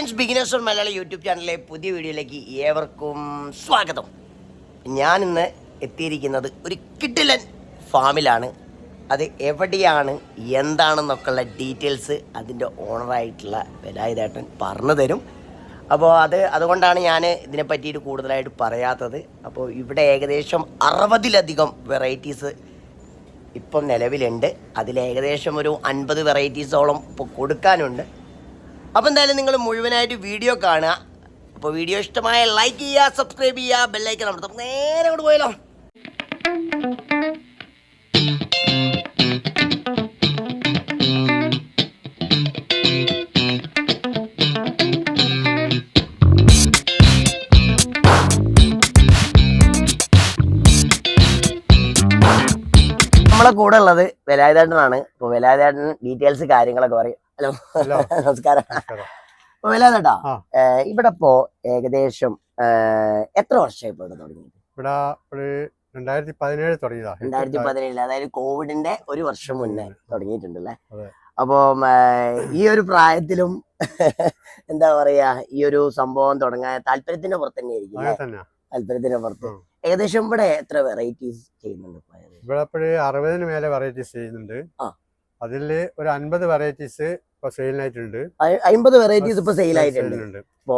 Friends beginners on Malayali YouTube ചാനലിലെ പുതിയ വീഡിയോയിലേക്ക് ഏവർക്കും സ്വാഗതം. ഞാൻ ഇന്ന് എത്തിയിരിക്കുന്നത് ഒരു കിട്ടിലൻ ഫാമിലാണ്. അത് എവിടെയാണ് എന്താണെന്നൊക്കെയുള്ള ഡീറ്റെയിൽസ് അതിന്റെ ഓണറായിട്ടുള്ള വിലായുധേട്ടൻ പറഞ്ഞു തരും. അപ്പോൾ അത് അതുകൊണ്ടാണ് ഞാൻ ഇതിനെ പറ്റിയിട്ട് കൂടുതലായിട്ട് പറയാത്തത്. അപ്പോൾ ഇവിടെ ഏകദേശം അറുപതിലധികം വെറൈറ്റീസ് ഇപ്പം നിലവിലുണ്ട്. അതിൽ ഏകദേശം ഒരു അൻപത് വെറൈറ്റീസോളം ഇപ്പോൾ കൊടുക്കാനുണ്ട്. അപ്പോൾ എന്തായാലും നിങ്ങൾ മുഴുവനായിട്ട് വീഡിയോ കാണുക. അപ്പോൾ വീഡിയോ ഇഷ്ടമായ ലൈക്ക് ചെയ്യുക സബ്സ്ക്രൈബ് ചെയ്യുക ബെല്ലൈക്കൻ അമർത്തും നേരെ അങ്ങോട്ട് പോയാലോ നമ്മളെ കൂടെ ഉള്ളത് വേലായുധേട്ടനാണ്. അപ്പോൾ വേലായുധേട്ടൻ ഡീറ്റെയിൽസ് കാര്യങ്ങളൊക്കെ പറയും. ഹലോ. ഹലോ. നമസ്കാരം. ഏഹ് ഇവിടെ ഇപ്പോ ഏകദേശം എത്ര വർഷമായി ഇവിടെ തുടങ്ങിയത് ഇവിടെ ഒരു രണ്ടായിരത്തി പതിനേഴ് തുടങ്ങിയതാ. രണ്ടായിരത്തി പതിനേഴിൽ അതായത് കോവിഡിന്റെ ഒരു വർഷം മുന്നേ തുടങ്ങിയിട്ടുണ്ടല്ലേ. അപ്പം ഈ ഒരു പ്രായത്തിലും എന്താ പറയാ ഈ ഒരു സംഭവം തുടങ്ങാൻ താല്പര്യത്തിന്റെ പുറത്ത് തന്നെ ആയിരിക്കും താല്പര്യത്തിന്റെ പുറത്ത്. ഏകദേശം ഇവിടെ എത്ര വെറൈറ്റീസ് ചെയ്യുന്നുണ്ട്? ഇവിടെ അറുപതിന് മേലെ വെറൈറ്റീസ് ചെയ്യുന്നുണ്ട്. അതിൽ ഒരു അൻപത് വെറൈറ്റീസ് ഇപ്പൊ സെയിലിനായിട്ടുണ്ട്. അയ്മ്പത് വെറൈറ്റീസ് ഇപ്പൊ ഇപ്പോ.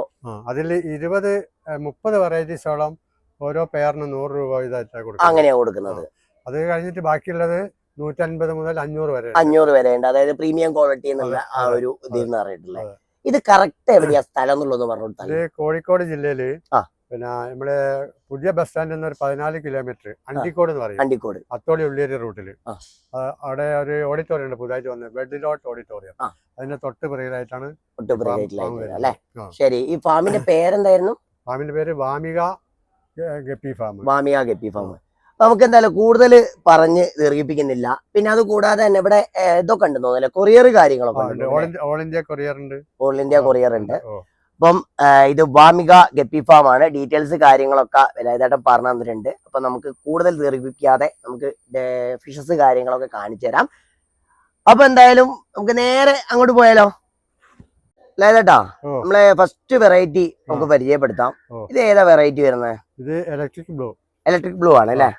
അതിൽ ഇരുപത് മുപ്പത് വെറൈറ്റീസോളം ഓരോ പേറിന് നൂറ് രൂപ ഇതായിട്ടാണ് കൊടുക്കുന്നത്. അങ്ങനെയാണ് കൊടുക്കുന്നത്. അത് കഴിഞ്ഞിട്ട് ബാക്കിയുള്ളത് നൂറ്റൻപത് മുതൽ അഞ്ഞൂറ് വരെ. അഞ്ഞൂറ് വരെ ഉണ്ട്. അതായത് പ്രീമിയം ക്വാളിറ്റി എന്നുള്ള ആ ഒരു ഇതിൽ നിന്ന് അറിയിട്ടുള്ളത് ഇത് കറക്റ്റ് എവിടെയാ സ്ഥലം എന്നുള്ളത് പറഞ്ഞു കൊടുത്താൽ കോഴിക്കോട് ജില്ലയിൽ ആ. പിന്നെ നമ്മൾ പുതിയ ബസ് സ്റ്റാൻഡിൽ നിന്ന് ഒരു പതിനാല് കിലോമീറ്റർ അണ്ടിക്കോട് എന്ന് പറയും. അണ്ടിക്കോട്. അത്തോളി ഉള്ളിയേരി. ആ, അവിടെ ഒരു ഓഡിറ്റോറിയം ഉണ്ട് പുതുതായിട്ട് വന്നത് ബെഡിലോട്ട് ഓഡിറ്റോറിയം ആ. അതിന്റെ തൊട്ട് പിറകിലായിട്ടാണ് തൊട്ട്. ശരി ഈ ഫാമിന്റെ പേരെന്തായിരുന്നു? ഫാമിന്റെ പേര് Vamika guppy farm. Vamika guppy farm. നമുക്ക് എന്തായാലും കൂടുതൽ പറഞ്ഞ് ദീർഘിപ്പിക്കുന്നില്ല. പിന്നെ അത് കൂടാതെ തന്നെ ഇവിടെ ഇതൊക്കെ ഉണ്ട് തോന്നുന്നില്ല കൊറിയർ കാര്യങ്ങളൊക്കെ ഓൾ ഇന്ത്യ കൊറിയർ ഉണ്ട്. ഓൾ ഇന്ത്യ കൊറിയർ ഉണ്ട്. അപ്പം ഇത് വാമിക ഗപ്പി ഫാം ആണ്. ഡീറ്റെയിൽസ് കാര്യങ്ങളൊക്കെ വിലായതായിട്ട് പറഞ്ഞു തന്നിട്ടുണ്ട്. അപ്പൊ നമുക്ക് കൂടുതൽ ദീർഘിപ്പിക്കാതെ നമുക്ക് ഫിഷസ് കാര്യങ്ങളൊക്കെ കാണിച്ചു തരാം. അപ്പൊ എന്തായാലും നമുക്ക് നേരെ അങ്ങോട്ട് പോയാലോ? ലേതേട്ടാ നമ്മളെ ഫസ്റ്റ് വെറൈറ്റി നമുക്ക് പരിചയപ്പെടുത്താം. ഇത് ഏതാ വെറൈറ്റി വരുന്നത് ഇത് ഇലക്ട്രിക് ബ്ലൂ ഇലക്ട്രിക് ബ്ലൂ ആണ് അല്ലേ?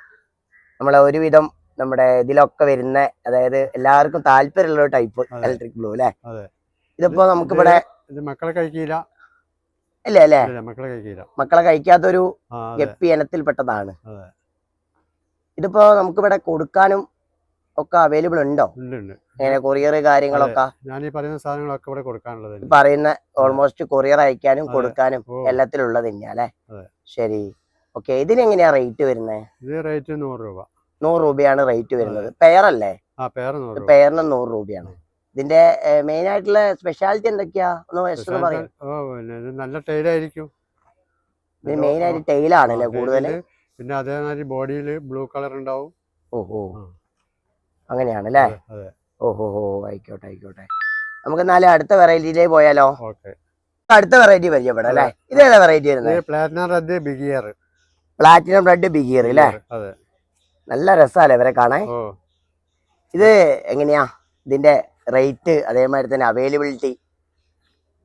നമ്മളെ ഒരുവിധം നമ്മുടെ ഇതിലൊക്കെ വരുന്ന അതായത് എല്ലാവർക്കും താല്പര്യമുള്ള ടൈപ്പ്. ഇലക്ട്രിക് ബ്ലൂ അല്ലേ. ഇതിപ്പോ നമുക്കിവിടെ മക്കളെ കഴിക്കില്ല. ഇല്ല അല്ലേ മക്കളെ കഴിക്കില്ല മക്കളെ കഴിക്കാത്തൊരു ഗപ്പി ഇനത്തിൽപ്പെട്ടതാണ്. ഇതിപ്പോ നമുക്കിവിടെ കൊടുക്കാനും ഒക്കെ അവൈലബിൾ ഉണ്ടോ? ഇങ്ങനെ കൊറിയർ കാര്യങ്ങളൊക്കെ? ഞാൻ ഈ പറയുന്ന സാധനങ്ങളൊക്കെ ഇവിടെ കൊടുക്കാനുള്ളത് ഈ പറയുന്ന ഓൾമോസ്റ്റ് കൊറിയർ അയക്കാനും കൊടുക്കാനും എല്ലാത്തിലുള്ളത് തന്നെയാ അല്ലേ. ശരി. ഓക്കെ ഇതിനെങ്ങനെയാ റേറ്റ് വരുന്നത് ഇത് റേറ്റ് നൂറ് രൂപ. നൂറ് രൂപയാണ് റേറ്റ് വരുന്നത്. പേരല്ലേ? അല്ലേ ആ പേര് നൂറ് രൂപ. പെയറിന് നൂറ് രൂപയാണ്. ഇതിന്റെ മെയിൻ ആയിട്ടുള്ള സ്പെഷ്യാലിറ്റി എന്തൊക്കെയാ? ഒന്ന് പറയാം. നല്ല ടൈലായിരിക്കും ഇത് മെയിൻ ആയിട്ട് ടൈലാണ് അല്ലേ കൂടുതൽ പിന്നെ അതേമാതിരി ബോഡിയിൽ ബ്ലൂ കളർ ഉണ്ടാവും. ഓഹോ. അങ്ങനെയാണല്ലേ? അങ്ങനെയാണ് അല്ലേ ഓഹോ ഹോ ആയിക്കോട്ടെ ആയിക്കോട്ടെ. നമുക്ക് എന്നാലും അടുത്ത വെറൈറ്റിയിലേക്ക് പോയാലോ? അടുത്ത വെറൈറ്റി പരിചയപ്പെടാം അല്ലേ? ഇത് ഏതാ വെറൈറ്റി വരുന്നത്? Platinum red big ear platinum blood big ear അല്ലേ? നല്ല രസമല്ലേ ഇവരെ കാണാൻ? ഇത് എങ്ങനെയാ? ഇതിന്റെ റേറ്റ് അതേമാതിരി തന്നെ അവൈലബിലിറ്റി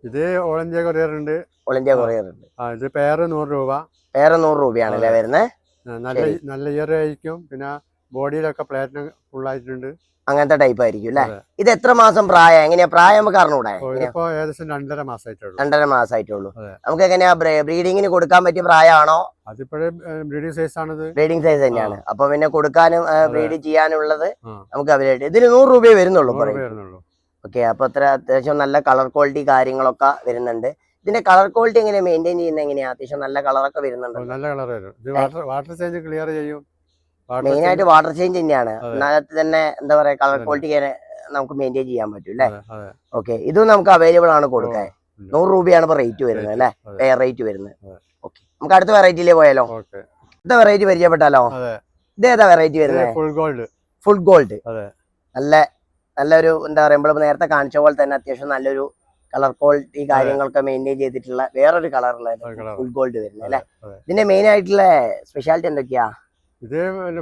ഇത് ഓൾ ഇന്ത്യ കൊറിയർ ഉണ്ട്. ഓൾ ഇന്ത്യ കൊറിയർ ഉണ്ട്. ആ ഇത് പേര് നൂറ് രൂപ. വേറെ നൂറ് രൂപയാണല്ലേ വരുന്നത്? നല്ല. നല്ല ഇയർ ആയിരിക്കും. പിന്നെ ബോഡിയിലൊക്കെ പ്ലാറ്റിനം ഫുൾ ആയിട്ടുണ്ട്. അങ്ങനത്തെ ടൈപ്പ് ആയിരിക്കും അല്ലെ ഇത് എത്ര മാസം പ്രായം? എങ്ങനെയാ? പ്രായം നമുക്ക് അറിഞ്ഞൂടെ. രണ്ടര മാസമായിട്ടുള്ളൂ രണ്ടര മാസമായിട്ടുള്ളൂ നമുക്ക് എങ്ങനെയാ? ബ്രീഡിങ്ങിന് കൊടുക്കാൻ പറ്റിയ പ്രായമാണോ? ബ്രീഡിംഗ് സൈസ് ആണിത്. ബ്രീഡിംഗ് സൈസ് തന്നെയാണ്. അപ്പൊ പിന്നെ കൊടുക്കാനും ബ്രീഡ് ചെയ്യാനുള്ളത് നമുക്ക് അവരായിട്ട് ഇതിന് നൂറ് രൂപയെ വരുന്നുള്ളൂ ഓക്കെ അപ്പൊ അത്ര അത്യാവശ്യം നല്ല കളർ ക്വാളിറ്റി കാര്യങ്ങളൊക്കെ വരുന്നുണ്ട്. ഇതിന്റെ കളർ ക്വാളിറ്റി എങ്ങനെ മെയിന്റെയിൻ ചെയ്യുന്ന എങ്ങനെയാ? അത്യാവശ്യം നല്ല കളറൊക്കെ വരുന്നുണ്ട് നല്ല കളർ വരും. വാട്ടർ ചേഞ്ച് ക്ലിയർ ചെയ്യും. മെയിൻ ആയിട്ട് വാട്ടർ ചേഞ്ച് തന്നെയാണ്. അതെ. അതിനകത്ത് തന്നെ എന്താ പറയാ കളർ. ക്വാളിറ്റി നമുക്ക് മെയിന്റെയിൻ ചെയ്യാൻ പറ്റും അല്ലേ? ഓക്കെ ഇതും നമുക്ക് അവൈലബിൾ ആണ് കൊടുക്കാൻ. നൂറ് രൂപയാണ് ഇപ്പൊ റേറ്റ് വരുന്നത് അല്ലേ? വേറെ റേറ്റ് വരുന്നത്. ഓക്കെ നമുക്ക് അടുത്ത വെറൈറ്റിയിലേ പോയാലോ? അടുത്ത വെറൈറ്റി പരിചയപ്പെട്ടാലോ? അതെ. ഇത് ഏതാ വെറൈറ്റി വരുന്നത് ഫുൾ ഗോൾഡ് ഫുൾ ഗോൾഡ്. നല്ല നല്ലൊരു എന്താ പറയുക നമ്മൾ നേരത്തെ കാണിച്ച പോലെ തന്നെ അത്യാവശ്യം നല്ലൊരു കളർ ക്വാളിറ്റി കാര്യങ്ങളൊക്കെ മെയിന്റെയിൻ ചെയ്തിട്ടുള്ള വേറൊരു കളറുള്ള. ഫുൾ ഗോൾഡ് വരുന്നത് അല്ലേ? ഇതിന്റെ മെയിൻ ആയിട്ടുള്ള സ്പെഷ്യാലിറ്റി എന്തൊക്കെയാ? ഇത്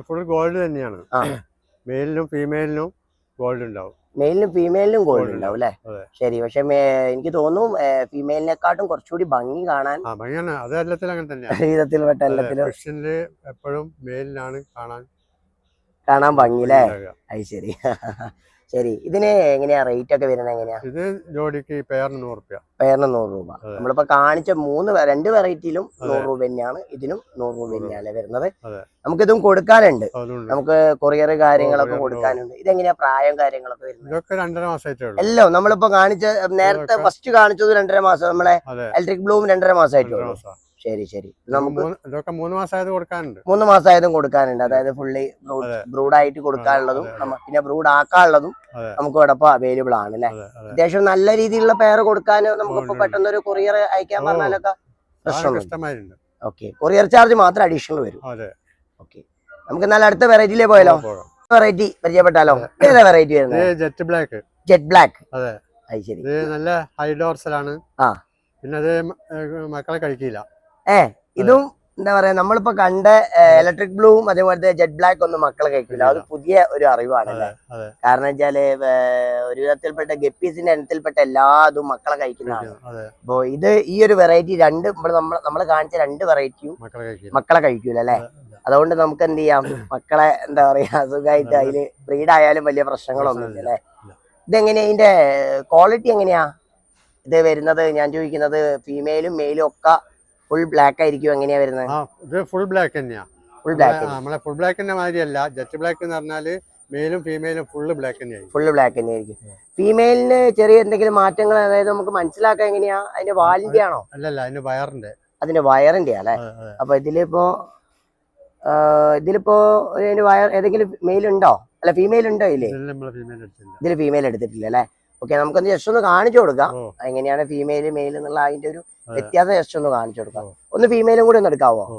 ഫുൾ ഗോൾഡ് തന്നെയാണ്. മെയിലിനും ഫീമെയിലിനും ഗോൾഡ് ഉണ്ടാവും. മെയിലിനും ഫീമെയിലിനും ഗോൾഡ് ഉണ്ടാവും അല്ലേ? ശരി പക്ഷെ എനിക്ക് തോന്നുന്നു ഫീമെയിലിനെക്കാട്ടും കുറച്ചുകൂടി ഭംഗി കാണാൻ ഭംഗിയാണ് അത് എല്ലാത്തിലും അങ്ങനെ തന്നെയാണ് വിധത്തിൽപ്പെട്ട എല്ലാത്തിലും. ക്വസ്റ്റ്യനിൽ എപ്പോഴും മെയിലിനാണ് കാണാൻ കാണാൻ ഭംഗി അല്ലേ. അത് ശരി. ശരി. ഇതിന് എങ്ങനെയാ റേറ്റ് ഒക്കെ വരുന്നത് എങ്ങനെയാ? ഇത് ജോഡിക്ക് പേരിന് നൂറ് രൂപ പേരിന് നൂറ് രൂപ. നമ്മളിപ്പോ കാണിച്ച മൂന്ന് രണ്ട് വെറൈറ്റിയിലും. നൂറ് രൂപ തന്നെയാണ് ഇതിനും നൂറ് രൂപ തന്നെയാണ് വരുന്നത്. നമുക്കിതും കൊടുക്കാനുണ്ട്. നമുക്ക് കൊറിയർ കാര്യങ്ങളൊക്കെ കൊടുക്കാനുണ്ട്. ഇതെങ്ങനെയാ പ്രായം കാര്യങ്ങളൊക്കെ വരുന്നത്? ഇതൊക്കെ രണ്ടര മാസമായിട്ടേ എല്ലാം നമ്മളിപ്പോ കാണിച്ച നേരത്തെ ഫസ്റ്റ് കാണിച്ചത് രണ്ടര മാസം. നമ്മളെ ഇലക്ട്രിക് ബ്ലൂം രണ്ടര മാസമായിട്ടുള്ളൂ ശരി ശരി. നമുക്ക് മൂന്ന്- ഇതൊക്കെ മൂന്ന് മാസമായത് കൊടുക്കാനുണ്ട്. മൂന്ന് മാസമായതും കൊടുക്കാനുണ്ട്. അതായത് ഫുള്ളി ബ്രൂഡ് ആയിട്ട് കൊടുക്കാനുള്ളതും പിന്നെ ബ്രൂഡ് ആക്കാനുള്ളതും നമുക്ക് ഇവിടെ അവൈലബിൾ ആണ് അല്ലെ? അതെ അതെ. അത്യാവശ്യം നല്ല രീതിയിലുള്ള പേര് കൊടുക്കാൻ നമുക്കിപ്പോ പെട്ടെന്ന് ഒരു കൊറിയർ അയക്കാൻ പറഞ്ഞാലൊക്കെ ഇഷ്ടമായിട്ടുണ്ട്. ഓക്കെ കൊറിയർ ചാർജ് മാത്രം അഡീഷണൽ വരും. ഓക്കെ നമുക്ക് നല്ല അടുത്ത വെറൈറ്റിയിലേ പോയാലോ. വെറൈറ്റി പരിചയപ്പെട്ടാലോ? ഏതാ വെറൈറ്റി വരുന്നത്? ജെറ്റ് ബ്ലാക്ക് ജെറ്റ് ബ്ലാക്ക് അതെ. അത് ശരി. നല്ല ഹൈ ഡോർസലാണ് ആ. പിന്നെ അത് മക്കളെ കഴിക്കില്ല. ഏ ഇതും എന്താ പറയാ നമ്മളിപ്പോ കണ്ട ഇലക്ട്രിക് ബ്ലൂവും അതേപോലത്തെ ജെറ്റ് ബ്ലാക്ക് ഒന്നും മക്കളെ കഴിക്കില്ല അത് പുതിയ ഒരു അറിവാണ് അതെ അതെ. കാരണം വെച്ചാൽ ഒരു വിധത്തിൽപ്പെട്ട ഗപ്പീസിന്റെ ഇനത്തിൽപ്പെട്ട എല്ലാ ഇതും മക്കളെ കഴിക്കുന്നതാണ് അതെ. അപ്പോ ഇത് ഈ ഒരു വെറൈറ്റി രണ്ട് നമ്മൾ നമ്മൾ കാണിച്ച രണ്ട് വെറൈറ്റിയും മക്കളെ കഴിക്കൂല. അല്ലെ? അതെ, അതെ. അതുകൊണ്ട് നമുക്ക് എന്ത് ചെയ്യാം? മക്കളെ എന്താ പറയാ സുഖമായിട്ട് അതിൽ ബ്രീഡായാലും വലിയ പ്രശ്നങ്ങളൊന്നും ഇല്ല അല്ലേ. ഇതെങ്ങനെയാ? ഇതിന്റെ ക്വാളിറ്റി എങ്ങനെയാ? ഇത് വരുന്നത് ഞാൻ ചോദിക്കുന്നത് ഫീമെയിലും മെയിലും ഒക്കെ ഫുൾ ബ്ലാക്ക് ആയിരിക്കും എങ്ങനെയാ വരുന്നത്? ആ ഇത് ഫുൾ ബ്ലാക്ക് തന്നെയാ. ഫുൾ ബ്ലാക്ക് നമ്മളെ- ഫുൾ ബ്ലാക്ക് ഫുൾ ബ്ലാക്കിന്റെ മാതിരിയല്ല. ജെറ്റ് ബ്ലാക്ക് എന്ന് പറഞ്ഞാൽ മെയിലും ഫീമെയിലും ഫുള്ള് ബ്ലാക്ക് തന്നെയായി ഫുള്ള് ബ്ലാക്ക് തന്നെ ആയിരിക്കും ഫീമെയിലിന് ചെറിയ എന്തെങ്കിലും മാറ്റങ്ങൾ അതായത് നമുക്ക് മനസ്സിലാക്കാൻ എങ്ങനെയാ? അതിന്റെ വാലിന്റെ ആണോ? അല്ലല്ല അതിന്റെ വയറിന്റെ. അതിന്റെ വയറിന്റെ അതെ. അപ്പൊ ഇതിലിപ്പോ ഇതിലിപ്പോ വയർ ഏതെങ്കിലും മെയിൽ ഉണ്ടോ? അല്ല ഫീമെയിൽ ഉണ്ടോ എടുത്തില്ല ഇതിൽ ഫീമെയിൽ എടുത്തിട്ടില്ല അല്ലെ? ഓക്കെ നമുക്ക് ജസ്റ്റ് ഒന്ന് കാണിച്ചു കൊടുക്കാം. എങ്ങനെയാണ് ഫീമെയിൽ മെയിൽ എന്നുള്ള അതിന്റെ ഒരു. വ്യത്യാസം ജസ്റ്റ് ഒന്ന് കാണിച്ചു കൊടുക്കാം. ഒന്ന് ഫീമെയിലും കൂടി ഒന്ന് എടുക്കാവോ? ഓ.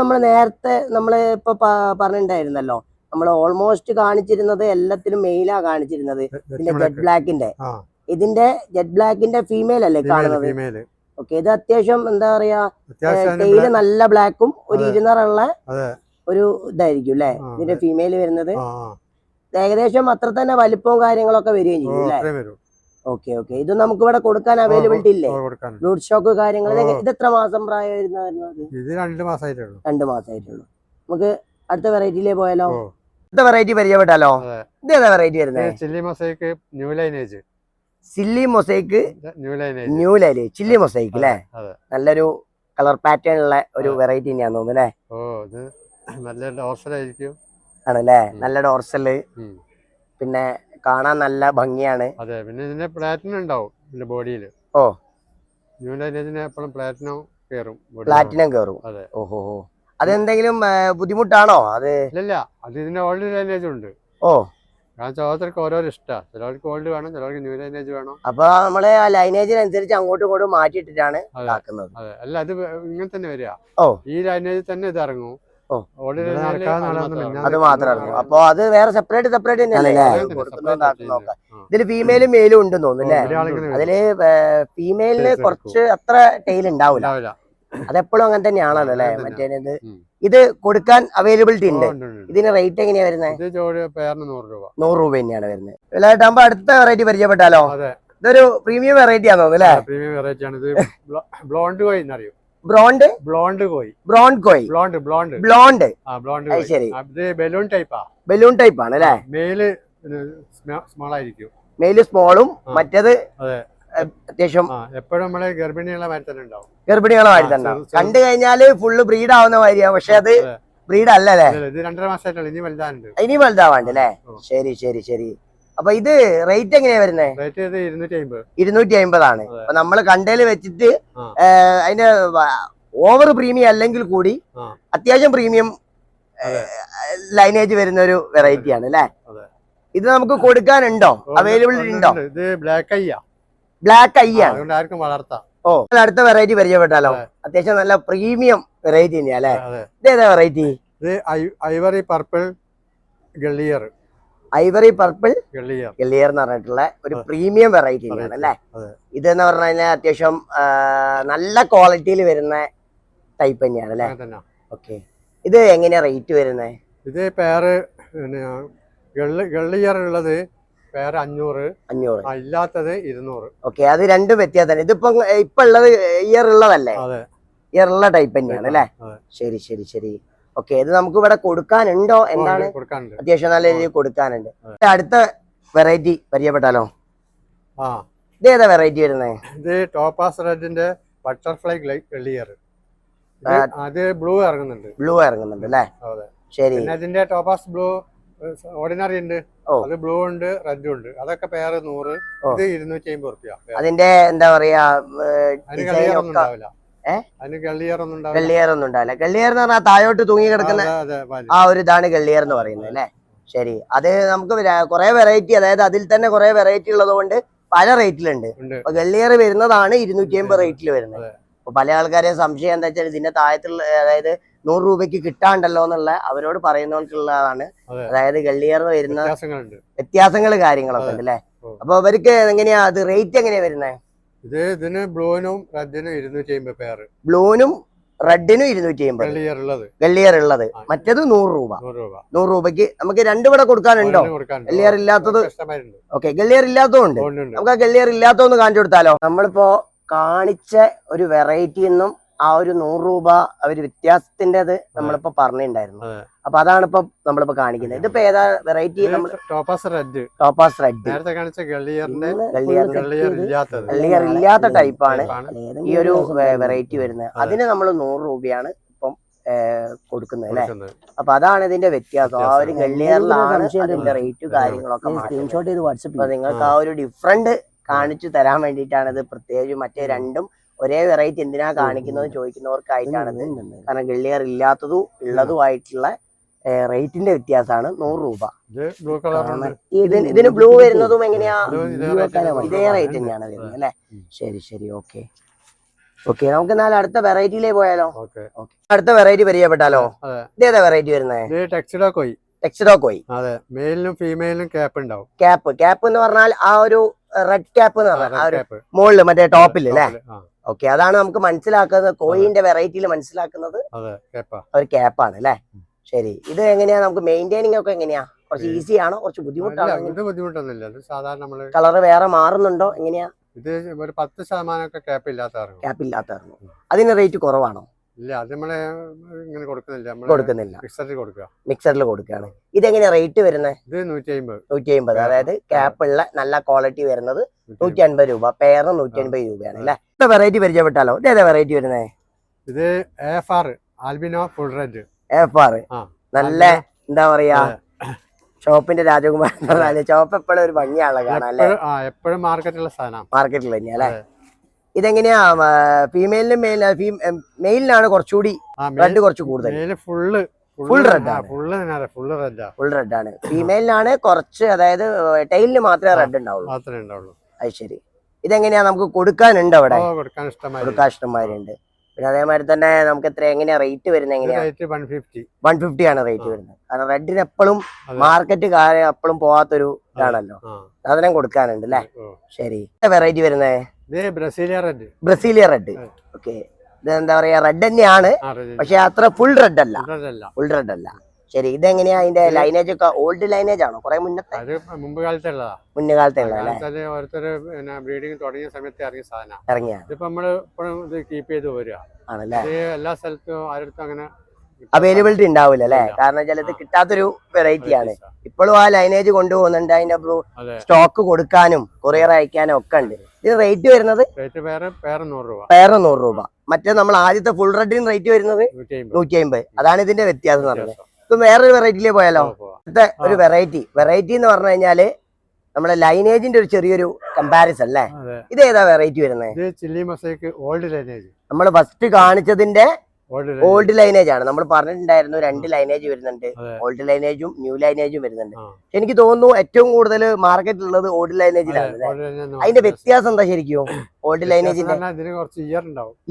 നമ്മൾ നേരത്തെ നമ്മൾ ഇപ്പൊ പറഞ്ഞിട്ടുണ്ടായിരുന്നല്ലോ. നമ്മൾ ഓൾമോസ്റ്റ് കാണിച്ചിരുന്നത് എല്ലാത്തിലും മെയിലാ കാണിച്ചിരുന്നത്. ഇതിന്റെ ജെറ്റ് ബ്ലാക്കിന്റെ ഇതിന്റെ ജെറ്റ് ബ്ലാക്കിന്റെ ഫീമെയിൽ അല്ലേ കാണുന്നത്? ഓക്കെ ഇത് അത്യാവശ്യം എന്താ പറയാ ടെയിൽ നല്ല ബ്ലാക്കും ഒരു. ഇരുന്നറുള്ള ഒരു ഇതായിരിക്കും അല്ലെ? ഇതിന്റെ ഫീമെയിൽ വരുന്നത്. ഏകദേശം അത്ര തന്നെ വലിപ്പവും കാര്യങ്ങളൊക്കെ വരികയും ചെയ്യും അല്ലെ? Okay okay. ഇത് നമുക്ക് ഇവിടെ കൊടുക്കാൻ അവൈലബിലിറ്റി ഇല്ലേ? ബ്ലൂഡ് ഷോക്ക് കാര്യങ്ങൾ ഇത് എത്ര മാസം പ്രായം വരുന്നത് ഇത് രണ്ട് മാസമായിട്ടേ ഉള്ളൂ രണ്ട് മാസമായിട്ടുള്ളൂ നമുക്ക് അടുത്ത വെറൈറ്റിയിലേ പോയാലോ? അടുത്ത വെറൈറ്റി പരിചയപ്പെട്ടാലോ. ഇത് ഏതാ വെറൈറ്റി വരുന്നത് chilli mosaic new lineage chilli mosaic new lineage new lineage chilli mosaic അല്ലേ നല്ലൊരു കളർ പാറ്റേൺ ഉള്ള ഒരു. വെറൈറ്റി തന്നെയാന്ന് തോന്നുന്നു അല്ലേ ഓ ഇത് നല്ല ഡോർസലായിരിക്കും ആണല്ലേ? നല്ല ഡോർസൽ പിന്നെ കാണാൻ നല്ല ഭംഗിയാണ്. അതെ പിന്നെ ഇതിന്റെ പ്ലാറ്റിനം ഉണ്ടാവും ഇതിന്റെ ബോഡിയിൽ ഓ. ന്യൂ ലൈനേജിന് എപ്പോഴും പ്ലാറ്റിനം കയറും പ്ലാറ്റിനം കയറും അതെ. ഓഹോ അതെന്തെങ്കിലും ബുദ്ധിമുട്ടാണോ അത്? ഇല്ല അത് ഇതിന്റെ ഓൾഡ് ലൈനേജ് ഉണ്ട്. ഓ. കാരണം ഓരോരുത്തർക്ക് ഓരോരോ ഇഷ്ടമാണ് ചിലർക്ക് ഓൾഡ് വേണം ചിലർക്ക് ന്യൂ ലൈനേജ് വേണം. അപ്പൊ നമ്മൾ ആ ലൈനേജിനനുസരിച്ച് അങ്ങോട്ടും ഇങ്ങോട്ടും മാറ്റിയിട്ടിട്ടാണ് അല്ല അത് ഇങ്ങനെ തന്നെ വരിക. ഓ. ഈ ലൈനേജിൽ തന്നെ ഇത് ഇറങ്ങും. അത് മാത്രമാണ് അപ്പൊ അത് വേറെ സെപ്പറേറ്റ് സെപ്പറേറ്റ് തന്നെയല്ലേ. ഇതിൽ ഫീമെയിലും മെയിലും ഉണ്ട് തോന്നുന്നു അല്ലേ. അതിൽ ഫീമെയിലിന് കുറച്ച് അത്ര ടൈൽ ഉണ്ടാവില്ല. അതെപ്പോഴും അങ്ങനെ തന്നെയാണല്ലോ അല്ലേ? അങ്ങനെ മറ്റേ ഇത് കൊടുക്കാൻ അവൈലബിലിറ്റി ഉണ്ട്. ഇതിന് റേറ്റ് എങ്ങനെയാ വരുന്നത് നൂറ് രൂപ. തന്നെയാണ് വരുന്നത്. വിലയായിട്ടാകുമ്പോ അടുത്ത വെറൈറ്റി പരിചയപ്പെട്ടാലോ? ഇതൊരു പ്രീമിയം വെറൈറ്റി ആണോ അല്ലേ? പ്രീമിയം വെറൈറ്റി ആണ്. ഇത് ബ്ലോണ്ട് വൈ എന്നറിയും ബ്രോണ്ട് blonde koi ബ്രോണ്ട് koi blonde blonde blonde ആ ബ്ലോണ്ട് അത് ശരി. ഇത് ബലൂൺ ടൈപ്പാ ബലൂൺ ടൈപ്പ് ആണ് അല്ലേ? മേൽ സ്മോൾ ആയിരിക്കും. മേൽ സ്മോളും. മറ്റേത് അതെ. അത്യാവശ്യം എപ്പോഴും നമ്മളെ ഗർഭിണികളെ മാതിരി തന്നെ ഉണ്ടാവും. ഗർഭിണികളെ മാതിരി തന്നെ. കണ്ടു കഴിഞ്ഞാൽ ഫുള്ള് ബ്രീഡ് ആവുന്ന മാതിരിയാ. പക്ഷെ അത് ബ്രീഡ് അല്ലല്ലേ ഇത് രണ്ടര മാസമായിട്ടുള്ള ഇനി വലുതാനുണ്ട് ഇനി വലുതാവാണ്ട് അല്ലേ? ശരി ശരി ശരി. അപ്പൊ ഇത് റേറ്റ് എങ്ങനെയാ വരുന്നത് ഇരുന്നൂറ്റി അമ്പത് ഇരുന്നൂറ്റി അമ്പതാണ്. അപ്പൊ നമ്മൾ കണ്ടേൽ വെച്ചിട്ട്. അതിന്റെ ഓവർ പ്രീമിയം അല്ലെങ്കിൽ കൂടി അത്യാവശ്യം പ്രീമിയം ലൈനേജ് വരുന്ന ഒരു വെറൈറ്റി ആണ് അല്ലേ? ഇത് നമുക്ക് കൊടുക്കാനുണ്ടോ? അവൈലബിളിറ്റി അവൈലബിലിറ്റി ഉണ്ടോ. ഇത് ബ്ലാക്ക് ഐയാ ബ്ലാക്ക് ആർക്കും വളർത്താം. ഓ അടുത്ത വെറൈറ്റി പരിചയപ്പെട്ടാലോ? അത്യാവശ്യം നല്ല പ്രീമിയം വെറൈറ്റി തന്നെയാ അല്ലേ? ഇതേതാ വെറൈറ്റി ഇത് ഐവറി പർപ്പിൾ ഗള്ളിയർ ഐവറി പർപ്പിൾ ക്ലിയർ എന്ന് പറഞ്ഞിട്ടുള്ള ഒരു പ്രീമിയം വെറൈറ്റി ആണ്. അല്ലേ. ഇതെന്ന് പറഞ്ഞു കഴിഞ്ഞാൽ അത്യാവശ്യം നല്ല ക്വാളിറ്റിയിൽ വരുന്ന ടൈപ്പ് തന്നെയാണ് അല്ലേ ഓക്കെ ഇത് എങ്ങനെയാ റേറ്റ് വരുന്നത് ഇത് പേര് പിന്നെ ഗള്ളിയർ ഉള്ളത് പേര് അഞ്ഞൂറ്. അഞ്ഞൂറ്. ഇല്ലാത്തത് ഇരുന്നൂറ്. ഓക്കെ അത് രണ്ടും വ്യത്യാസം ഇതിപ്പോ ഇപ്പൊ ഉള്ളത് ഇയർ ഉള്ളതല്ലേ? ഇയർ ഉള്ള ടൈപ്പ് തന്നെയാണ് അല്ലേ? ശരി ശരി ശരി. ഓക്കെ ഇത് നമുക്ക് ഇവിടെ കൊടുക്കാനുണ്ടോ? എന്താണ്? അത്യാവശ്യം നല്ല രീതിയിൽ കൊടുക്കാനുണ്ട്. അടുത്ത വെറൈറ്റി പരിചയപ്പെട്ടാലോ? ആ. ഇത് ഏതാ വെറൈറ്റി വരുന്നത് ഇത് ടോപ്പാസ് റെഡിന്റെ ബട്ടർഫ്ലൈ ഗള്ളിയർ ആ. അത് ബ്ലൂ ഇറങ്ങുന്നുണ്ട്. ബ്ലൂ ഇറങ്ങുന്നുണ്ട് അല്ലേ? ശരി. ഇതിന്റെ ടോപ്പാസ് ബ്ലൂ ഓർഡിനറി ഉണ്ട്. അത് ബ്ലൂ ഉണ്ട് റെഡ് ഉണ്ട്. അതൊക്കെ പേര് നൂറ്. ഇത് ഇരുന്നൂറ്റി അമ്പത് റുപ്യ അതിന്റെ എന്താ പറയാ ഒന്നും ഉണ്ടാവില്ല? ഗള്ളിയർ എന്ന് പറഞ്ഞാൽ താഴോട്ട് തൂങ്ങി കിടക്കുന്ന. ആ ഒരു ഇതാണ് ഗള്ളിയർ എന്ന് പറയുന്നത് അല്ലേ? ശരി. അത് നമുക്ക് കുറെ വെറൈറ്റി അതായത് അതിൽ തന്നെ കുറെ വെറൈറ്റി ഉള്ളത് കൊണ്ട് പല റേറ്റിലുണ്ട് അപ്പൊ ഗള്ളിയർ വരുന്നതാണ് ഇരുന്നൂറ്റി അമ്പത് റേറ്റിൽ വരുന്നത്. അപ്പൊ പല ആൾക്കാരെ സംശയം എന്താ വെച്ചാൽ ഇതിന്റെ താഴത്തുള്ള അതായത് നൂറ് രൂപയ്ക്ക് കിട്ടാണ്ടല്ലോ എന്നുള്ള അവരോട് പറയുന്നവർക്കുള്ളതാണ് അതെ. അതായത് ഗള്ളിയർ വരുന്ന വ്യത്യാസങ്ങൾ കാര്യങ്ങളൊക്കെ ഉണ്ട് അല്ലെ? അപ്പൊ അവർക്ക് എങ്ങനെയാ അത് റേറ്റ് എങ്ങനെയാ വരുന്നത് ഇത് ഇതിന് ബ്ലൂവിനും റെഡിനും ഇരുന്നൂറ്റി അമ്പത് പേര് ബ്ലൂനും റെഡിനും ഇരുന്നൂറ്റി അമ്പത് ഗള്ളിയർ ഉള്ളത് മറ്റേത് നൂറ് രൂപ. നൂറ് രൂപ. നൂറ് രൂപയ്ക്ക് നമുക്ക് രണ്ടു ഇവിടെ കൊടുക്കാനുണ്ടോ. വെള്ളിയർ. ഗള്ളിയർ ഇല്ലാത്തത് ഓക്കെ ഗള്ളിയർ ഇല്ലാത്തതും ഉണ്ട് ഉണ്ട്, ഉണ്ട്. നമുക്ക് ആ ഗള്ളിയർ ഇല്ലാത്തതൊന്ന് കാണിച്ചു കൊടുത്താലോ? നമ്മളിപ്പോ കാണിച്ച ഒരു വെറൈറ്റി എന്നും ആ ഒരു നൂറ് രൂപ അവർ ഒരു വ്യത്യാസത്തിന്റെത് നമ്മളിപ്പോ പറഞ്ഞിട്ടുണ്ടായിരുന്നു. അപ്പൊ അതാണ് ഇപ്പൊ നമ്മളിപ്പോ കാണിക്കുന്നത്. ഇതിപ്പോ ഏതാ വെറൈറ്റി നമ്മൾ ടോപ്പാസ് റെഡ് ടോപ്പാസ് റെഡ് നേരത്തെ കാണിച്ച ഗള്ളിയറിന്റെ ഗള്ളിയർ ഇല്ലാത്ത ടൈപ്പാണ് ഈ ഒരു വെറൈറ്റി വരുന്നത്. അതിന് നമ്മൾ നൂറ് രൂപയാണ് ഇപ്പം കൊടുക്കുന്നത് അല്ലെ. അപ്പൊ അതാണ് ഇതിന്റെ വ്യത്യാസം. ആ ഒരു. ഗള്ളിയറിലാണ് അതിന്റെ റേറ്റ് കാര്യങ്ങളൊക്കെ സ്ക്രീൻഷോട്ട് ചെയ്ത് വാട്സപ്പ് നിങ്ങൾക്ക് ആ ഒരു ഡിഫറെന്റ് കാണിച്ചു തരാൻ വേണ്ടിയിട്ടാണ് ഇത് പ്രത്യേകിച്ച് മറ്റേ രണ്ടും ഒരേ വെറൈറ്റി എന്തിനാ കാണിക്കുന്നത് ചോദിക്കുന്നവർക്കായിട്ടാണത് കാരണം ഗള്ളിയർ ഇല്ലാത്തതും ഉള്ളതുമായിട്ടുള്ള റേറ്റിന്റെ വ്യത്യാസമാണ് നൂറ് രൂപ. ഇതിന് ബ്ലൂ വരുന്നതും എങ്ങനെയാ? ഇതേ റേറ്റ് തന്നെയാണ് വരുന്നത്. അല്ലെ? ശരി ശരി. ഓക്കെ ഓക്കെ നമുക്ക് എന്നാൽ അടുത്ത വെറൈറ്റിയിലേക്ക് പോയാലോ? ഓക്കെ ഓക്കെ അടുത്ത വെറൈറ്റി പരിചയപ്പെട്ടാലോ? അതെ. ഇതേതാ വെറൈറ്റി വരുന്നത് ടെക്സിഡോ കോയി ടെക്സ്റ്റോ കോയി അതെ. മെയിലിനും ഫീമെയിലിനും ക്യാപ്പ് ഉണ്ടാവും. ക്യാപ്പ് ക്യാപ്പ് എന്ന് പറഞ്ഞാൽ ആ ഒരു റെഡ് ക്യാപ്പ് എന്ന് പറഞ്ഞാൽ ആ ഒരു മുകളിൽ മറ്റേ ടോപ്പിൽ അല്ലേ? ആ. ഓക്കെ അതാണ് നമുക്ക് മനസ്സിലാക്കുന്നത് കോഴിന്റെ വെറൈറ്റിയിൽ മനസ്സിലാക്കുന്നത് ഒരു ക്യാപ്പാണ് അല്ലേ? ശരി ഇത് എങ്ങനെയാ? നമുക്ക് മെയിന്റെയിനിങ് ഒക്കെ എങ്ങനെയാ? കുറച്ച് ഈസി ആണോ? കുറച്ച് ബുദ്ധിമുട്ടാണ്? ബുദ്ധിമുട്ടൊന്നുമില്ല. സാധാരണ നമ്മൾ കളർ വേറെ മാറുന്നുണ്ടോ? എങ്ങനെയാ? ഇത് ഒരു പത്ത് ശതമാനമൊക്കെ ക്യാപ്പ് ക്യാപ്പ് അതിന് റേറ്റ് കുറവാണോ? ഇല്ല അത് നമ്മൾ ഇങ്ങനെ കൊടുക്കുന്നില്ല. ഫിക്സഡ് കൊടുക്കുക. മിക്സറിൽ കൊടുക്കുകയാണ്. ഇതെങ്ങനെയാ റേറ്റ് വരുന്നത് ഇത് നൂറ്റി അമ്പത് നൂറ്റി അമ്പത് അതായത് ക്യാപ്പ് ഉള്ള നല്ല ക്വാളിറ്റി വരുന്നത് നൂറ്റി അൻപത് രൂപ. പെയറിന് നൂറ്റി അൻപത് രൂപയാണ് അല്ലേ? ഇത്ര വെറൈറ്റി പരിചയപ്പെട്ടാലോ? ഇതേതാ വെറൈറ്റി വരുന്നത് ഇത് F R albino full red F R നല്ല എന്താ പറയാ? ഷോപ്പിന്റെ രാജകുമാരൻ പറഞ്ഞാൽ ഷോപ്പ് എപ്പോഴും ഒരു ഭംഗിയാണല്ലോ കാണാൻ എപ്പോഴും മാർക്കറ്റുള്ള സാധനം. മാർക്കറ്റിൽ തന്നെയാ അല്ലേ. ഇതെങ്ങനെയാ? ഫീമെയിലിനും മെയിൽ മെയിലിനാണ് കുറച്ചുകൂടി റെഡ് കുറച്ച് കൂടുതൽ ഫുള്ള് ഫുള്ള് റെഡാ ഫുൾ റെഡ് ആണ്. ഫീമെയിലിനാണ് കുറച്ച് അതായത് ടൈലിന് മാത്രമേ റെഡ് ഉണ്ടാവുള്ളൂ. അത് ശരി. ഇതെങ്ങനെയാ നമുക്ക് കൊടുക്കാനുണ്ട് അവിടെ? കൊടുക്കാൻ ഇഷ്ടംമാരുണ്ട് പിന്നെ അതേമാതിരി തന്നെ നമുക്ക് എത്ര എങ്ങനെയാ റേറ്റ് വരുന്നത് എങ്ങനെയാ? വൺ ഫിഫ്റ്റി ആണ് റേറ്റ് വരുന്നത്. കാരണം റെഡിന് എപ്പോഴും മാർക്കറ്റ് കാര്യം എപ്പോഴും പോവാത്തൊരു ഇതാണല്ലോ. സാധനം കൊടുക്കാനുണ്ട് അല്ലേ ശരി. വെറൈറ്റി വരുന്നത്? Brasilia red. ഓക്കെ. ഇത് എന്താ പറയാ റെഡ് തന്നെയാണ്. പക്ഷെ അത്ര ഫുൾ റെഡ് അല്ല. ഫുൾ റെഡ് അല്ല. ശരി ഇതെങ്ങനെയാ അതിന്റെ ലൈനേജ് ഒക്കെ? ഓൾഡ് ലൈനേജ് ആണോ? കുറെ മുന്നത്തെ? മുമ്പ് കാലത്തെ മുന്നേ കാലത്തെ പിന്നെ ബ്രീഡിങ് തുടങ്ങിയ സമയത്ത് ഇറങ്ങിയ സാധനം. ഇറങ്ങിയ. ഇതിപ്പോ നമ്മൾ ഇപ്പോഴും ഇത് കീപ്പ് ചെയ്ത് വരിക ആണല്ലേ? എല്ലാ സ്ഥലത്തും ആരുടെ അങ്ങനെ അവൈലബിലിറ്റി ഉണ്ടാവില്ല അല്ലേ? കാരണം വെച്ചാൽ ഇത് കിട്ടാത്തൊരു വെറൈറ്റി ആണ്. ഇപ്പോഴും ആ ലൈനേജ് കൊണ്ടുപോകുന്നുണ്ട്. അതിന്റെ അതെ. സ്റ്റോക്ക് കൊടുക്കാനും കൊറിയർ അയക്കാനും ഒക്കെ ഉണ്ട്. ഇത് റേറ്റ് വരുന്നത് വേറെ നൂറ് രൂപ. മറ്റേ നമ്മൾ ആദ്യത്തെ ഫുൾ റെഡിന് റേറ്റ് വരുന്നത് നൂറ്റി അമ്പത് അതാണ് ഇതിന്റെ വ്യത്യാസം എന്ന് പറഞ്ഞത്. ഇപ്പൊ വേറൊരു വെറൈറ്റിയിലേ പോയാലോ? അടുത്ത ഒരു വെറൈറ്റി വെറൈറ്റി എന്ന് പറഞ്ഞു കഴിഞ്ഞാൽ നമ്മുടെ ലൈനേജിന്റെ ഒരു ചെറിയൊരു കമ്പാരിസൺ അല്ലേ? ഇത് ഏതാ വെറൈറ്റി വരുന്നത്? ചില്ലി മൊസൈക്ക് ഓൾഡ് ലൈനേജ് നമ്മൾ ഫസ്റ്റ് കാണിച്ചതിന്റെ ഓൾഡ് ലൈനേജ് ആണ്. നമ്മൾ പറഞ്ഞിട്ടുണ്ടായിരുന്നു രണ്ട് ലൈനേജ് വരുന്നുണ്ട്. ഓൾഡ് ലൈനേജും ന്യൂ ലൈനേജും വരുന്നുണ്ട്. എനിക്ക് തോന്നുന്നു ഏറ്റവും കൂടുതൽ മാർക്കറ്റ് ഉള്ളത് ഓൾഡ് ലൈനേജിലാണ് അതിന്റെ വ്യത്യാസം എന്താ ശരിക്കും? ഓൾഡ് ലൈനേജിന്റെ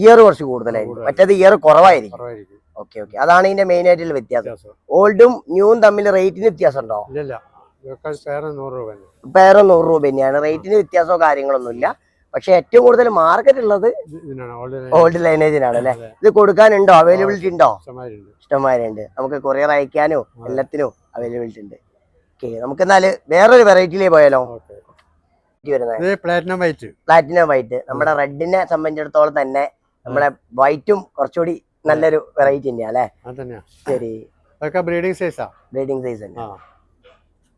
ഇയർ കുറച്ച് കൂടുതലായിരിക്കും. മറ്റേത് ഇയർ കുറവായിരിക്കും. ഓക്കെ ഓക്കെ അതാണ് ഇതിന്റെ മെയിൻ ആയിട്ടുള്ള വ്യത്യാസം. ഓൾഡും ന്യൂവും തമ്മിൽ റേറ്റിന് വ്യത്യാസം ഉണ്ടോ. പേര് നൂറ് രൂപ തന്നെയാണ്. റേറ്റിന് വ്യത്യാസമോ കാര്യങ്ങളൊന്നുമില്ല. പക്ഷെ ഏറ്റവും കൂടുതൽ മാർക്കറ്റ് ഉള്ളത് ഓൾഡ് ലൈനേജിനാണ് അല്ലെ. ഇത് കൊടുക്കാനുണ്ടോ? അവൈലബിലിറ്റി ഉണ്ടോ? ഇഷ്ടംമാരുണ്ട്. നമുക്ക് കൊറിയർ അയക്കാനോ എല്ലാത്തിനും അവൈലബിലിറ്റി ഉണ്ട്. ഓക്കെ നമുക്ക് എന്നാൽ വേറൊരു വെറൈറ്റിയിലേ പോയാലോ? പ്ലാറ്റിനം വൈറ്റ് പ്ലാറ്റിനം വൈറ്റ് നമ്മുടെ റെഡിനെ സംബന്ധിച്ചിടത്തോളം തന്നെ നമ്മുടെ വൈറ്റും കുറച്ചുകൂടി നല്ലൊരു വെറൈറ്റി തന്നെയാ അല്ലേ? ശരി. ബ്രീഡിംഗ് സൈസാ ബ്രീഡിംഗ് സൈസ് തന്നെ.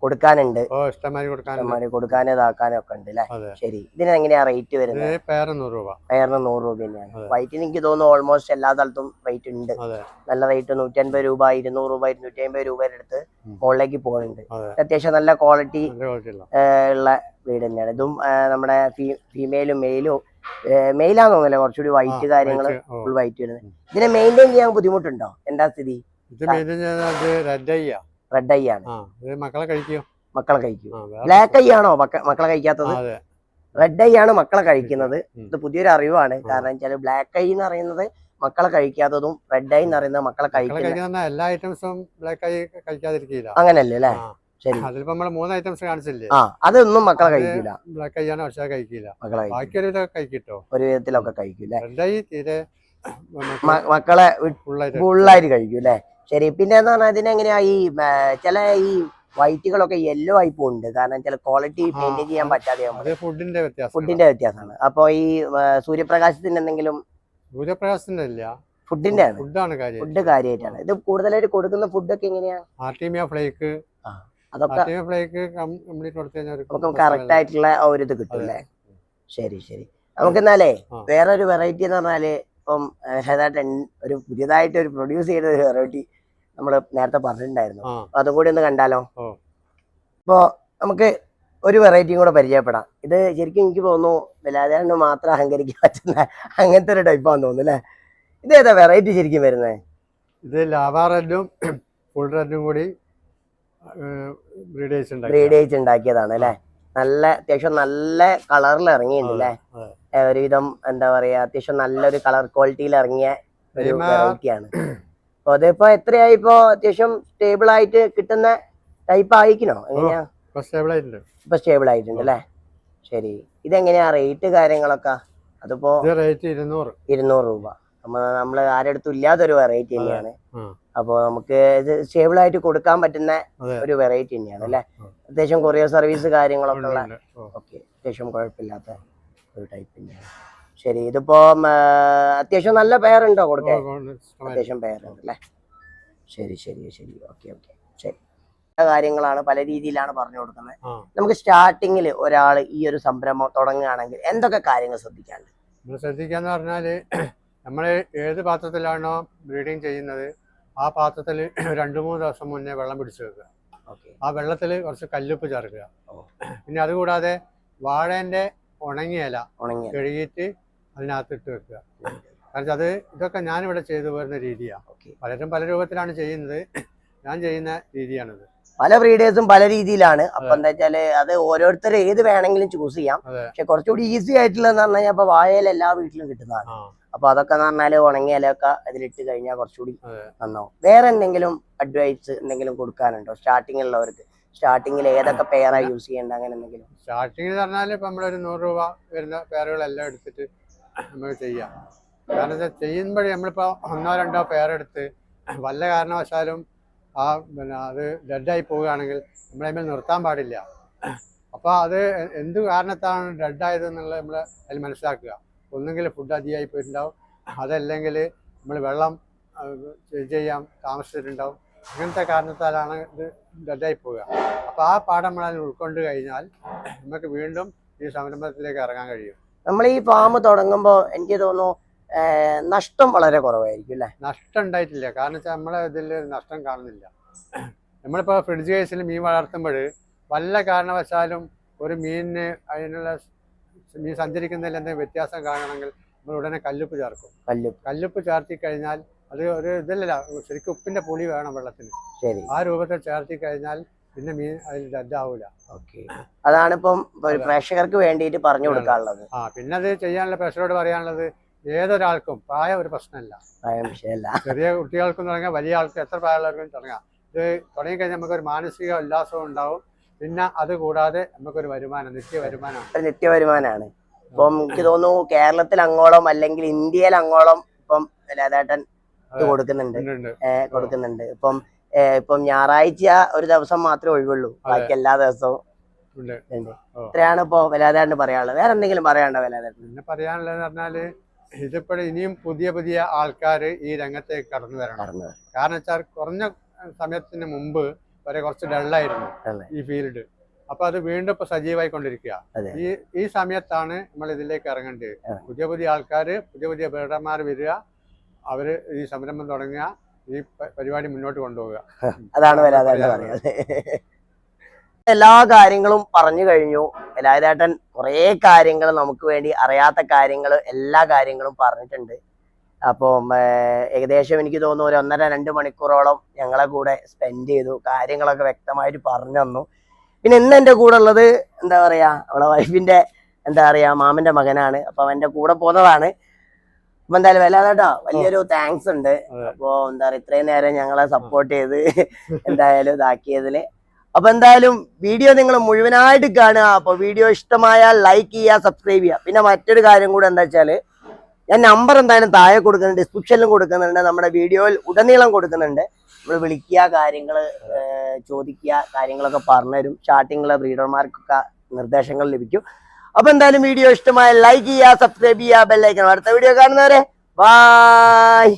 കൊടുക്കാനുണ്ട്. ഇഷ്ടംമാതിരി കൊടുക്കാനും ഇതാക്കാനും ഒക്കെ ഉണ്ട് അല്ലെ ശരി. ഇതിന് എങ്ങനെയാ റേറ്റ് വരുന്നത്? പേര് നൂറ് രൂപ. പയറിന് നൂറ് രൂപ തന്നെയാണ്. വൈറ്റിന് എനിക്ക് തോന്നുന്നു ഓൾമോസ്റ്റ് എല്ലാ സ്ഥലത്തും റേറ്റ് ഉണ്ട്. നല്ല റേറ്റ് നൂറ്റി അൻപത് രൂപ ഇരുന്നൂറ് രൂപ ഇരുന്നൂറ്റി അമ്പത് രൂപയുടെ അടുത്ത്. മുകളിലേക്ക് പോകുന്നുണ്ട് അത്യാവശ്യം നല്ല ക്വാളിറ്റി ഉള്ള. വീട് തന്നെയാണ്. ഇതും നമ്മുടെ ഫീമെയിലും മെയിലും മെയിലാന്ന് തോന്നുന്നില്ല. കുറച്ചുകൂടി വൈറ്റ് കാര്യങ്ങൾ ഫുൾ വൈറ്റ് വരുന്നത്. ഇതിനെ മെയിന്റെയിൻ ചെയ്യാൻ ബുദ്ധിമുട്ടുണ്ടോ? എന്താ സ്ഥിതി? ഇത് മെയിന്റെയിൻ ചെയ്യുന്നത് റെഡ് ഐ റെഡ് ഐ ആണ്. മക്കളെ കഴിക്കും? മക്കളെ കഴിക്കും. ബ്ലാക്ക് ഐ ആണോ മക്കളെ കഴിക്കാത്തത്? റെഡ് ഐ ആണ് മക്കളെ കഴിക്കുന്നത്. ഇത് പുതിയൊരു അറിവാണ്. കാരണം വെച്ചാൽ ബ്ലാക്ക് ഐ എന്ന് പറയുന്നത് മക്കളെ കഴിക്കാത്തതും റെഡ് ഐ എന്ന് പറയുന്നത് മക്കളെ കഴിക്കുന്ന എല്ലാ ഐറ്റംസും ബ്ലാക്ക് ഐ കഴിക്കാതിരിക്കില്ല അങ്ങനല്ലേ അല്ലേ? ആ. ശരി. അതിലിപ്പോ നമ്മൾ മൂന്ന് ഐറ്റംസ് കാണിച്ചില്ലേ? ആ അതൊന്നും മക്കളെ അത് ബ്ലാക്ക് ഐ ആണ് പക്ഷേ കഴിക്കില്ല. മക്കളെ ബാക്കി ഒരു ഇതൊക്കെ കഴിക്കിട്ടോ? ഒരു വിധത്തിലൊക്കെ കഴിക്കൂലേ റെഡ് ഐ തീരെ മക്കളെ ഫുള്ളായിട്ട് ഫുള്ളായിട്ട് കഴിക്കും അല്ലേ? ശരി. പിന്നെ എന്ന് പറഞ്ഞാൽ ഇതിനെങ്ങനെയാ ഈ ചില ഈ വൈറ്റുകളൊക്കെ യെല്ലോ ആയി പോകുന്നുണ്ട് കാരണം ചില ക്വാളിറ്റി മെയിന്റെയിൻ ചെയ്യാൻ പറ്റാതെ ഫുഡിന്റെ ഫുഡിന്റെ വ്യത്യാസമാണ്. അപ്പൊ ഈ സൂര്യപ്രകാശത്തിന്റെ എന്തെങ്കിലും സൂര്യപ്രകാശത്തിന്റെ ഇല്ല ഫുഡിന്റെ ആണ്. ഫുഡാണ് കാര്യം ഫുഡ് കാര്യമായിട്ടാണ്. ഇത് കൂടുതലായിട്ട് കൊടുക്കുന്ന ഫുഡൊക്കെ എങ്ങനെയാ? ആർട്ടിമിയ ഫ്ലേക്ക് അതൊക്കെ ഫ്ലേക്ക് കംപ്ലീറ്റ് കൊടുത്തു കഴിഞ്ഞാൽ ഒരു നമുക്ക് കറക്റ്റ് ആയിട്ടുള്ള ഒരു ഇത് കിട്ടും അല്ലേ? ശരി ശരി. നമുക്ക് എന്നാലേ വേറെ ഒരു വെറൈറ്റി എന്ന് പറഞ്ഞാൽ ഇപ്പം ഏതായിട്ട് ഒരു പുതിയതായിട്ട് ഒരു പ്രൊഡ്യൂസ് ചെയ്ത ഒരു വെറൈറ്റി നമ്മൾ നേരത്തെ പറഞ്ഞിട്ടുണ്ടായിരുന്നു. അതും കൂടി ഒന്ന് കണ്ടാലോ? അപ്പോ ഇപ്പോ നമുക്ക് ഒരു വെറൈറ്റിയും കൂടെ പരിചയപ്പെടാം. ഇത് ശരിക്കും എനിക്ക് തോന്നുന്നു ബലാദാണ്ട് മാത്രം അഹങ്കരിക്കാൻ പറ്റുന്ന അങ്ങനത്തെ ഒരു ടൈപ്പാന്ന് തോന്നുന്നു അല്ലേ? ഇത് ഏതാ വെറൈറ്റി ശരിക്കും വരുന്നത് ഇത് ലാവാ റെഡും ഫുൾ റെഡും കൂടി ബ്രീഡേജ് ഉണ്ടാക്കിയതാണ്. അല്ലേ? നല്ല അത്യാവശ്യം നല്ല കളറിൽ ഇറങ്ങിയിട്ടുണ്ട് അല്ലേ? ഒരുവിധം എന്താ പറയാ അത്യാവശ്യം നല്ലൊരു കളർ ക്വാളിറ്റിയിൽ ഇറങ്ങിയ ഒരു വെറൈറ്റിയാണ് അപ്പൊ അതിപ്പോ എത്രയായി? ഇപ്പോ അത്യാവശ്യം സ്റ്റേബിൾ ആയിട്ട് കിട്ടുന്ന ടൈപ്പ് ആയിക്കണോ എങ്ങനെയാ? ഇപ്പൊ സ്റ്റേബിൾ ആയിട്ടുണ്ട്. അല്ലേ? ശരി. ഇതെങ്ങനെയാ റേറ്റ് കാര്യങ്ങളൊക്കെ? അതിപ്പോ റേറ്റ് ഇരുന്നൂറ്. ഇരുന്നൂറ് രൂപ. നമ്മ നമ്മൾ ആരെടുത്തും ഇല്ലാത്തൊരു വെറൈറ്റി തന്നെയാണ്. അപ്പോൾ അപ്പൊ നമുക്ക് ഇത് സ്റ്റേബിൾ ആയിട്ട് കൊടുക്കാൻ പറ്റുന്ന ഒരു വെറൈറ്റി തന്നെയാണ് അല്ലേ? അത്യാവശ്യം കൊറിയർ സർവീസ് കാര്യങ്ങളൊക്കെ ഉള്ള. ഓക്കെ. അത്യാവശ്യം കുഴപ്പമില്ലാത്ത ഒരു ടൈപ്പ് തന്നെയാണ്. ശരി ഇതിപ്പോ അത്യാവശ്യം നല്ല പേരുണ്ടോ കൊടുക്കാൻ. അത്യാവശ്യം പേരുണ്ട് അല്ലേ? ശരി ശരി ശരി. Okay okay. ശരി. പല കാര്യങ്ങളാണ് പല രീതിയിലാണ് പറഞ്ഞു കൊടുക്കുന്നത്. നമുക്ക് സ്റ്റാർട്ടിങ്ങിൽ ഒരാൾ ഈ ഒരു സംരംഭം തുടങ്ങുകയാണെങ്കിൽ എന്തൊക്കെ കാര്യങ്ങൾ ശ്രദ്ധിക്കാണ്ട്? നമ്മൾ ശ്രദ്ധിക്കാന്ന് പറഞ്ഞാൽ നമ്മൾ ഏത് പാത്രത്തിലാണോ ബ്രീഡിങ് ചെയ്യുന്നത് ആ പാത്രത്തിൽ രണ്ടു മൂന്ന് ദിവസം മുന്നേ വെള്ളം പിടിച്ചു വെക്കുക. ആ വെള്ളത്തിൽ കുറച്ച് കല്ലുപ്പ് ചേർക്കുക. പിന്നെ അതുകൂടാതെ വാഴേന്റെ ഉണങ്ങിയ ഇല കഴുകിയിട്ട് അതിനകത്ത് ഇട്ട് വെക്കുക. കാരണം അത് ഇതൊക്കെ ഞാനിവിടെ ചെയ്തു വരുന്ന രീതിയാണ് പലരും പല രൂപത്തിലാണ് ചെയ്യുന്നത്. ഞാൻ ചെയ്യുന്ന രീതിയാണിത്. പല ബ്രീഡേഴ്സും പല രീതിയിലാണ്. അപ്പൊ എന്താ വെച്ചാൽ അത് ഓരോരുത്തർ ഏത് വേണമെങ്കിലും ചൂസ് ചെയ്യാം. പക്ഷെ കുറച്ചുകൂടി ഈസി ആയിട്ടുള്ളതെന്ന് പറഞ്ഞു കഴിഞ്ഞാൽ ഇപ്പൊ എല്ലാ വീട്ടിലും കിട്ടുന്നതാണ്. അപ്പൊ അതൊക്കെ എന്ന് പറഞ്ഞാൽ ഉണങ്ങിയ ഇലയൊക്കെ അതിലിട്ട് കഴിഞ്ഞാൽ കുറച്ചുകൂടി. നന്നാവും. വേറെ എന്തെങ്കിലും അഡ്വൈസ് എന്തെങ്കിലും കൊടുക്കാനുണ്ടോ? സ്റ്റാർട്ടിംഗ് ഉള്ളവർക്ക്. സ്റ്റാർട്ടിങ്ങിൽ ഏതൊക്കെ പേരാ യൂസ് ചെയ്യേണ്ട അങ്ങനെ എന്തെങ്കിലും. സ്റ്റാർട്ടിങ് എന്ന് പറഞ്ഞാൽ ഇപ്പം നമ്മളൊരു നൂറ് രൂപ വരുന്ന പേരുകളെല്ലാം എടുത്തിട്ട് നമുക്ക് ചെയ്യാം. കാരണം വെച്ചാൽ ചെയ്യുമ്പോഴേ നമ്മളിപ്പോൾ ഒന്നോ രണ്ടോ പേരെടുത്ത് വല്ല കാരണവശാലും ആ പിന്നെ അത് ഡെഡായി പോവുകയാണെങ്കിൽ നമ്മളെ മേൽ നിർത്താൻ പാടില്ല. അപ്പോൾ അത് എന്ത് കാരണത്താണ് ഡെഡായത് എന്നുള്ളത് നമ്മൾ അതിൽ മനസ്സിലാക്കുക. ഒന്നുകിൽ ഫുഡ് അധികമായി പോയിട്ടുണ്ടാവും. അതല്ലെങ്കിൽ നമ്മൾ വെള്ളം ചെയ്യാം താമസിച്ചിട്ടുണ്ടാവും. അങ്ങനത്തെ കാരണത്താലാണ് ഇത് ഡെഡായി പോവുക. അപ്പോൾ ആ പാഠം നമ്മൾ അതിൽ ഉൾക്കൊണ്ട് കഴിഞ്ഞാൽ നമുക്ക് വീണ്ടും ഈ സംരംഭത്തിലേക്ക് ഇറങ്ങാൻ കഴിയും. നമ്മൾ ഈ ഫാം തുടങ്ങുമ്പോൾ എനിക്ക് തോന്നുന്നു നഷ്ടം വളരെ കുറവായിരിക്കും അല്ലേ? നഷ്ടം ഉണ്ടായിട്ടില്ല. കാരണം വെച്ചാൽ നമ്മളെ ഇതിൽ നഷ്ടം കാണുന്നില്ല. നമ്മളിപ്പോൾ ഫ്രിഡ്ജ് കേസിൽ മീൻ വളർത്തുമ്പോൾ വല്ല കാരണവശാലും ഒരു മീനിന് അതിനുള്ള മീൻ സഞ്ചരിക്കുന്നതിൽ എന്തെങ്കിലും വ്യത്യാസം കാണണമെങ്കിൽ നമ്മൾ ഉടനെ കല്ലുപ്പ് ചേർക്കും. കല്ലുപ്പ്. കല്ലുപ്പ് ചേർത്തി കഴിഞ്ഞാൽ അത് ഒരു ഇതല്ല ശരിക്കും ഉപ്പിന്റെ പുളി വേണം വെള്ളത്തിന്. ശരി. ആ രൂപത്തിൽ ചേർത്തി കഴിഞ്ഞാൽ പിന്നെ മീൻ അതിൽ ഡെഡാവൂല ഓക്കെ. അതാണ് ഇപ്പം ഒരു പ്രേക്ഷകർക്ക് വേണ്ടിയിട്ട് പറഞ്ഞു കൊടുക്കാനുള്ളത്. ആ പിന്നെ അത് ചെയ്യാനുള്ള പ്രേക്ഷകരോട് പറയാനുള്ളത് ഏതൊരാൾക്കും പ്രായം ഒരു പ്രശ്നമല്ല. പ്രായം വിഷയമല്ല. ചെറിയ കുട്ടികൾക്കും തുടങ്ങിയ വലിയ ആൾക്കും എത്ര പ്രായമുള്ളവർക്കും തുടങ്ങാം. ഇത് തുടങ്ങിക്കഴിഞ്ഞാൽ നമുക്കൊരു മാനസിക ഉല്ലാസവും ഉണ്ടാവും. പിന്നെ അത് കൂടാതെ നമുക്കൊരു വരുമാനം നിത്യ വരുമാനമാണ് നിത്യ വരുമാനമാണ് ഇപ്പം എനിക്ക് തോന്നുന്നു കേരളത്തിൽ അങ്ങോളം അല്ലെങ്കിൽ ഇന്ത്യയിൽ അങ്ങോളം ഇപ്പം. കൊടുക്കുന്നുണ്ട്. കൊടുക്കുന്നുണ്ട്. ഇപ്പം ഇപ്പം ഞായറാഴ്ച ഒരു ദിവസം മാത്രമേ ഒഴിവുള്ളൂ. ബാക്കി എല്ലാ ദിവസവും. ഇത്രയാണ് ഇപ്പോ വിലാതാണ്ട് പറയാനുള്ളത്. വേറെ എന്തെങ്കിലും പറയാനുണ്ടോ വിലാതാണ്ട് പിന്നെ പറയാനുള്ളതെന്ന് പറഞ്ഞാൽ ഇതിപ്പോഴും ഇനിയും പുതിയ പുതിയ ആൾക്കാർ ഈ രംഗത്തേക്ക് കടന്നു വരണം. കാരണം വെച്ചാൽ കുറഞ്ഞ സമയത്തിന് മുമ്പ് വരെ കുറച്ച് ഡള്ളായിരുന്നു. ഈ ഫീൽഡ്. അപ്പൊ അത് വീണ്ടും ഇപ്പൊ സജീവമായി കൊണ്ടിരിക്കുക ഈ ഈ സമയത്താണ് നമ്മൾ ഇതിലേക്ക് ഇറങ്ങേണ്ടത്. പുതിയ പുതിയ ആൾക്കാർ പുതിയ പുതിയ ബീഡർമാർ വരിക. അവർ ഈ സംരംഭം തുടങ്ങുക. ഈ പരിപാടി മുന്നോട്ട് കൊണ്ടുപോവുക. അതാണ് പറയുന്നത്. എല്ലാ കാര്യങ്ങളും പറഞ്ഞു കഴിഞ്ഞു. വലാതേട്ടൻ കുറേ കാര്യങ്ങൾ നമുക്ക് വേണ്ടി അറിയാത്ത കാര്യങ്ങൾ എല്ലാ കാര്യങ്ങളും പറഞ്ഞിട്ടുണ്ട്. അപ്പം ഏകദേശം എനിക്ക് തോന്നുന്നു ഒരു ഒന്നര രണ്ട് മണിക്കൂറോളം ഞങ്ങളെ കൂടെ സ്പെൻഡ് ചെയ്തു. കാര്യങ്ങളൊക്കെ വ്യക്തമായിട്ട് പറഞ്ഞു തന്നു. പിന്നെ ഇന്ന് എന്റെ കൂടെ ഉള്ളത് എന്താ പറയുക അവളെ വൈഫിന്റെ എന്താ പറയുക മാമന്റെ മകനാണ്. അപ്പം അവന്റെ കൂടെ പോകുന്നതാണ്. അപ്പൊ എന്തായാലും കേട്ടോ. വലിയൊരു താങ്ക്സ് ഉണ്ട്. അപ്പൊ എന്താ പറയാ ഇത്രയും നേരം ഞങ്ങളെ സപ്പോർട്ട് ചെയ്ത് എന്തായാലും ഇതാക്കിയതിൽ. അപ്പൊ എന്തായാലും വീഡിയോ നിങ്ങൾ മുഴുവനായിട്ട് കാണുക. അപ്പൊ വീഡിയോ ഇഷ്ടമായാൽ ലൈക്ക് ചെയ്യുക സബ്സ്ക്രൈബ് ചെയ്യുക. പിന്നെ മറ്റൊരു കാര്യം കൂടെ എന്താ വെച്ചാൽ ഞാൻ നമ്പർ എന്തായാലും താഴെ കൊടുക്കുന്നുണ്ട് ഡിസ്ക്രിപ്ഷനിലും കൊടുക്കുന്നുണ്ട് നമ്മുടെ വീഡിയോയിൽ ഉടനീളം കൊടുക്കുന്നുണ്ട്. നമ്മൾ വിളിക്കുക കാര്യങ്ങൾ ചോദിക്കുക കാര്യങ്ങളൊക്കെ പറഞ്ഞുതരും. സ്റ്റാർട്ടിങ്ങിലെ ബ്രീഡർമാർക്കൊക്കെ നിർദ്ദേശങ്ങൾ ലഭിക്കും. അപ്പൊ എന്തായാലും വീഡിയോ ഇഷ്ടമായ ലൈക്ക് ചെയ്യുക സബ്സ്ക്രൈബ് ചെയ്യുക ബെല്ലൈക്കണം അടുത്ത വീഡിയോ കാണുന്നവരെ ബായ്